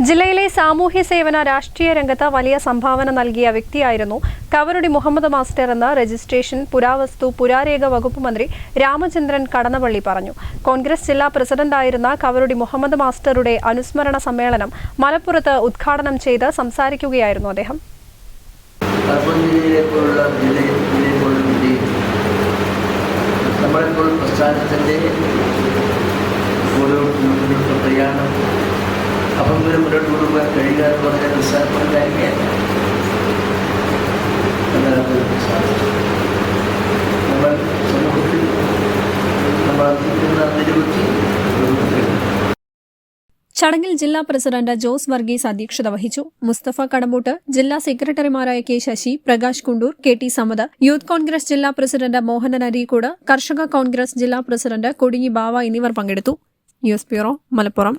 ജില്ലയിലെ സാമൂഹ്യ സേവന രാഷ്ട്രീയ രംഗത്ത് വലിയ സംഭാവന നൽകിയ വ്യക്തിയായിരുന്നു കവറുടി മുഹമ്മദ് മാസ്റ്റർ എന്ന് രജിസ്ട്രേഷൻ പുരാവസ്തു പുരാരേഖ വകുപ്പ് മന്ത്രി രാമചന്ദ്രൻ കടന്നപള്ളി പറഞ്ഞു. കോൺഗ്രസ് ജില്ലാ പ്രസിഡന്റായിരുന്ന കവറുടി മുഹമ്മദ് മാസ്റ്ററുടെ അനുസ്മരണ സമ്മേളനം മലപ്പുറത്ത് ഉദ്ഘാടനം ചെയ്ത് സംസാരിക്കുകയായിരുന്നു അദ്ദേഹം. നമ്മളിപ്പോൾ പ്രസ്ഥാനത്തിന്റെ മുന്നോട്ടുള്ള പ്രയാണം അപ്പം ഇവർ മുന്നോട്ട് കൊണ്ടുപോകാൻ കഴിയുക എന്ന് പറഞ്ഞാൽ നിസ്സാരമായ കാര്യമല്ല നമ്മൾ സമൂഹത്തിൽ നമ്മൾ അർപ്പിക്കുന്ന നിരവധി ചടങ്ങിൽ ജില്ലാ പ്രസിഡന്റ് ജോസ് വർഗീസ് അധ്യക്ഷത വഹിച്ചു. മുസ്തഫ കടമ്പൂട്ട് ജില്ലാ സെക്രട്ടറിമാരായ K Shashi Prakash Kundoor K T Samad youth Congress ജില്ലാ പ്രസിഡന്റ് മോഹനൻ അരീക്കോട് കർഷക കോൺഗ്രസ് ജില്ലാ പ്രസിഡന്റ് കൊടിഞ്ഞി ബാവ എന്നിവർ പങ്കെടുത്തു. News bureau Malappuram.